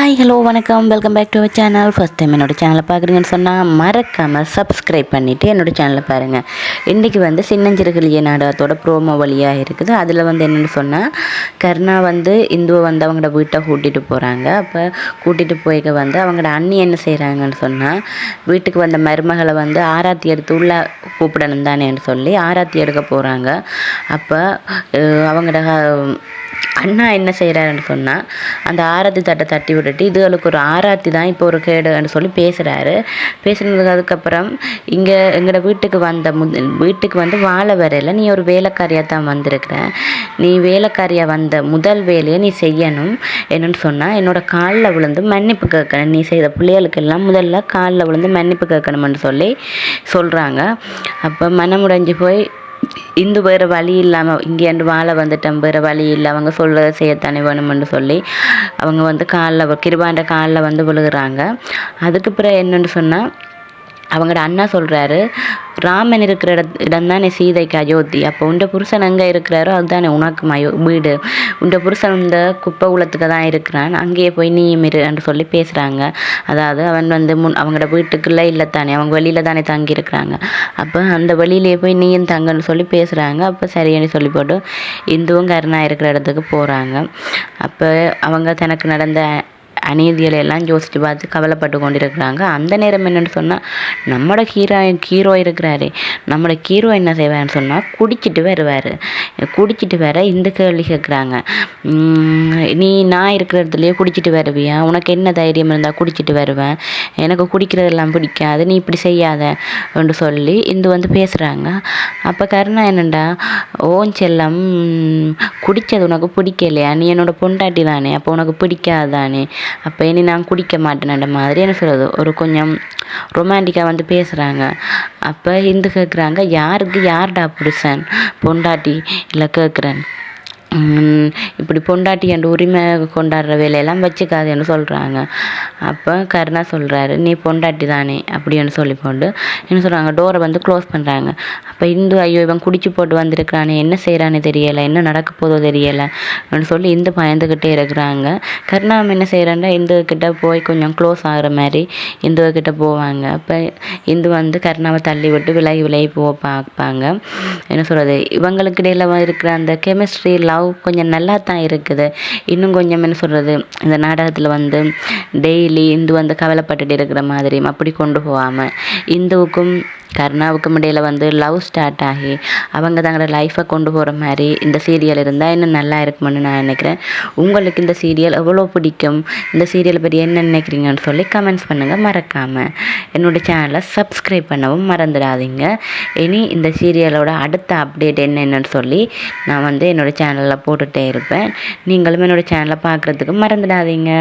Hi hello வணக்கம். Welcome back to our channel first time என்னோட சேனலை பார்க்குறீங்கன்னு சொன்னால் மறக்காமல் சப்ஸ்கிரைப் பண்ணிவிட்டு என்னோட சேனலை பாருங்கள் இன்றைக்கி வந்து சின்னஞ்சிறுகளிய நாடகத்தோட ப்ரோமோ வழியாக இருக்குது. அதில் வந்து என்னென்னு சொன்னால் கருணா வந்து இந்துவை வந்து அவங்களோட வீட்டை கூட்டிகிட்டு போகிறாங்க அப்போ கூட்டிகிட்டு போய்க்க வந்து அவங்களோட அண்ணி என்ன செய்கிறாங்கன்னு சொன்னால் வீட்டுக்கு வந்த மருமகளை வந்து ஆராத்தி எடுத்து உள்ள கூப்பிடணும் தானேன்னு சொல்லி ஆராத்தி எடுக்க போகிறாங்க அப்போ அவங்களோட அண்ணா என்ன செய்கிறாருன்னு சொன்னால் அந்த ஆராத்தி தட்டை தட்டி விட்டுட்டு இதுகளுக்கு ஒரு ஆராத்தி தான் இப்போ ஒரு கேடுன்னு சொல்லி பேசுகிறாரு பேசுனதுக்கு அதுக்கப்புறம் இங்கே எங்களோட வீட்டுக்கு வந்த முத் வீட்டுக்கு வந்து வாழ வரையில் நீ ஒரு வேலைக்காரியாக தான் வந்திருக்கிற. நீ வேலைக்காரியாக வந்த முதல் வேலையை நீ செய்யணும் என்னன்னு சொன்னால் என்னோட காலில் விழுந்து மன்னிப்பு கேட்கணும். நீ செய்த பிள்ளைகளுக்கெல்லாம் முதல்ல காலில் விழுந்து மன்னிப்பு கேட்கணும்னு சொல்லி சொல்கிறாங்க அப்போ மனமுடைஞ்சு போய் இந்து வேறு வழி இல்லாமல் இங்கேருந்து வாழ வந்துட்டோம் வேறு வழி இல்லை. அவங்க சொல்கிறத செய்யத்தானே வேணும்னு சொல்லி அவங்க வந்து காலில் கிருபாண்ட காலில் வந்து விழுகிறாங்க. அதுக்கு பிறகு என்னென்னு சொன்னால் அவங்களோட அண்ணா சொல்கிறாரு ராமன் இருக்கிற இட இடம் தானே சீதைக்கு அயோத்தி. அப்போ உண்ட புருஷன் எங்கே இருக்கிறாரோ அதுதானே உனக்கு மயோ வீடு. உண்ட புருஷன் இந்த குப்பை உலத்துக்கு தான் இருக்கிறான். அங்கேயே போய் நீயும் இருன்னு சொல்லி பேசுகிறாங்க அதாவது அவன் வந்து முன் அவங்களோட வீட்டுக்குள்ளே இல்லை தானே அவங்க வெளியில் தானே தங்கி இருக்கிறாங்க அப்போ அந்த வெளியிலேயே போய் நீயும் தங்கன்னு சொல்லி பேசுகிறாங்க அப்போ சரின்னு சொல்லி போட்டு இந்துவும் கருணா இருக்கிற இடத்துக்கு போகிறாங்க அப்போ அவங்க தனக்கு நடந்த அநீதிகளை எல்லாம் யோசித்து பார்த்து கவலைப்பட்டு கொண்டிருக்கிறாங்க. அந்த நேரம் என்னென்னு சொன்னால் நம்மளோட ஹீரோ ஹீரோ இருக்கிறாரு. நம்மளோட ஹீரோ என்ன செய்வார்னு சொன்னால் குடிச்சிட்டு வருவார். குடிச்சிட்டு வர இந்த கேள்வி கேட்குறாங்க நீ நான் இருக்கிற இடத்துலையே குடிச்சிட்டு வருவியா? உனக்கு என்ன தைரியம் இருந்தால் குடிச்சிட்டு வருவேன். எனக்கு குடிக்கிறதெல்லாம் பிடிக்காது நீ இப்படி செய்யாத என்று சொல்லி இந்து வந்து பேசுகிறாங்க அப்போ கருணா என்னண்டா? ஓன் செல்லம் குடித்தது குடிச்சது உனக்கு பிடிக்கலையா? நீ என்னோட பொண்டாட்டி தானே அப்போ உனக்கு பிடிக்காது தானே அப்போ இனி நான் குடிக்க மாட்டேன்ன்ற மாதிரி என்ன சொல்கிறது ஒரு கொஞ்சம் ரொமான்டிக்காக வந்து பேசுகிறாங்க அப்போ இந்து கேட்குறாங்க யாருக்கு யார்டா புருஷன்? பொண்டாட்டி இல்லை கேட்குறேன் இப்படி பொண்டாட்டி என்ற உரிமை கொண்டாடுற வேலையெல்லாம் வச்சுக்காதுன்னு சொல்கிறாங்க அப்போ கருணா சொல்கிறாரு நீ பொண்டாட்டி தானே அப்படின்னு சொல்லி போட்டு என்ன சொல்கிறாங்க டோரை வந்து க்ளோஸ் பண்ணுறாங்க அப்போ இந்து ஐயோ இவன் குடிச்சு போட்டு வந்திருக்கிறானே என்ன செய்கிறானே தெரியலை என்ன நடக்க போதோ தெரியலை அப்படின்னு சொல்லி இந்து பயந்துக்கிட்டே இருக்கிறாங்க. கருணாம் என்ன செய்கிறாண்டா இந்துக்கிட்ட போய் கொஞ்சம் க்ளோஸ் ஆகிற மாதிரி இந்துக்கிட்ட போவாங்க. அப்போ இந்து வந்து கருணாவை தள்ளி விட்டு விலகி விலகி போ பார்ப்பாங்க. என்ன சொல்கிறது இவங்களுக்கு இடையில இருக்கிற அந்த கெமிஸ்ட்ரி லவ் கொஞ்சம் நல்லா தான் இருக்குது. இன்னும் கொஞ்சம் என்ன சொல்கிறது இந்த நாடகத்தில் வந்து டெய்லி இந்து வந்து கவலைப்பட்டுட்டு இருக்கிற மாதிரி அப்படி கொண்டு போகாமல் இந்துவுக்கும் கருணாவுக்கும் இடையில் வந்து லவ் ஸ்டார்ட் ஆகி அவங்க தங்களோட லைஃப்பை கொண்டு போகிற மாதிரி இந்த சீரியல் இருந்தால் இன்னும் நல்லா இருக்கும்னு நான் நினைக்கிறேன். உங்களுக்கு இந்த சீரியல் எவ்வளோ பிடிக்கும்? இந்த சீரியலை பற்றி என்ன நினைக்கிறீங்கன்னு சொல்லி கமெண்ட்ஸ் பண்ணுங்கள் மறக்காமல் என்னோடய சேனலை சப்ஸ்கிரைப் பண்ணவும் மறந்துடாதீங்க. இனி இந்த சீரியலோட அடுத்த அப்டேட் என்னென்னு சொல்லி நான் வந்து என்னோடய சேனலில் போட்டுகிட்டே இருப்பேன். நீங்களும் என்னோடய சேனலை பார்க்குறதுக்கு மறந்துடாதீங்க.